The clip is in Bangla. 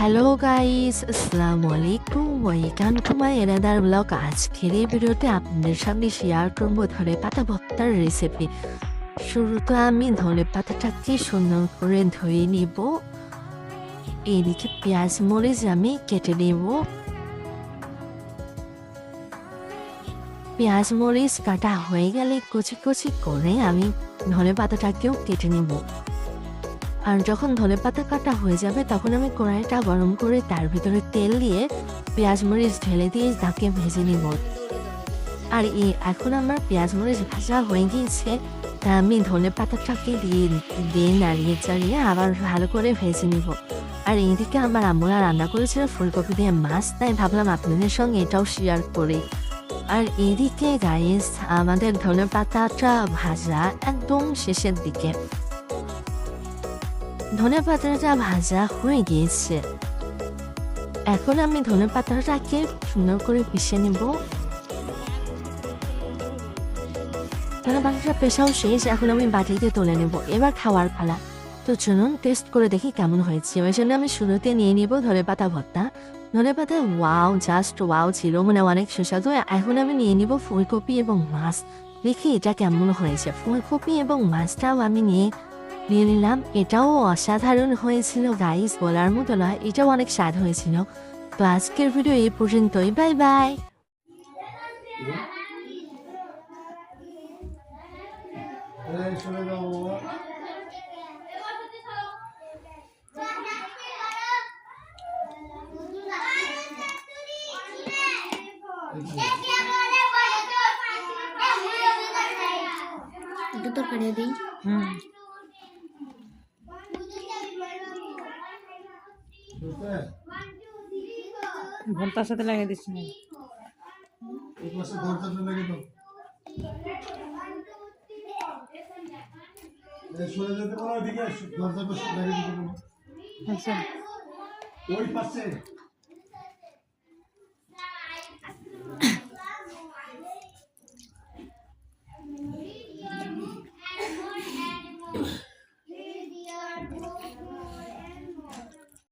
হ্যালো গাইস আসসালামু আলাইকুম welcome to my another blog. আজকের এই ভিডিওতে আপনাদের সামনে শেয়ার করব ধরে পাতা ভর্তার রেসিপি শুরুতে আমি ধনে পাতাটাকে সুন্দর করে ধুয়ে নিব। এদিকে পেঁয়াজ, মরিচ আমি কেটে নেব। পেঁয়াজ, মরিচ কাটা হয়ে গেলে কুচি কুচি করে আমি ধনে পাতাটাকেও কেটে নেব। আর যখন ধনে পাতা কাটা হয়ে যাবে, তখন আমি কড়াইটা গরম করে তার ভিতরে তেল দিয়ে পেঁয়াজ মরিচ ঢেলে দিয়ে তাকে ভেজে নিব। আর এই এখন আমার পেঁয়াজ মরিচ ভাজা হয়ে গিয়েছে, তা আমি ধনে পাতাটাকে দিয়ে দিয়ে নাড়িয়ে চাড়িয়ে আবার ভালো করে ভেজে নিব। আর এইদিকে আমার আম্মুরা রান্না করেছিল ফুলকপি দিয়ে মাছ, তাই ভাবলাম আপনাদের সঙ্গে এটাও শেয়ার করি। আর এদিকে গাইস আমাদের ধনে পাতাটা ভাজা একদম শেষের দিকে। ধনে পাতাটা ভাজা হয়ে গিয়েছে। এখন আমি ধনে পাতাটাকে সুন্দর করে পিষে নিব। ধনে পাতাটা পেশাও শেষ, এখন আমি বাটিতে তুলে নেব। এবার খাওয়ার পালা। তো চলুন টেস্ট করে দেখি কেমন হয়েছে। ওই জন্য আমি শুরুতে নিয়ে নিব ধনে পাতা ভর্তা। ধনে পাতা ওয়াও জাস্ট ওয়াও ছিল মানে অনেক সুস্বাদু। এখন আমি নিয়ে নিব ফুলকপি এবং মাছ। দেখি এটা কেমন হয়েছে। ফুলকপি এবং মাছটাও আমি নিয়ে নিয়ে নিলাম। এটাও অসাধারণ হয়েছিল গাইস বলার মতো নয় এটাও অনেক স্বাদ হয়েছিল। তো আজকের ভিডিও এই পর্যন্তই বাই বাই একটু তরকারি দিই। বুঝতে ঘণ্টার সাথে লাগিয়ে দিচ্ছি আচ্ছা ওই পাশে Ugh.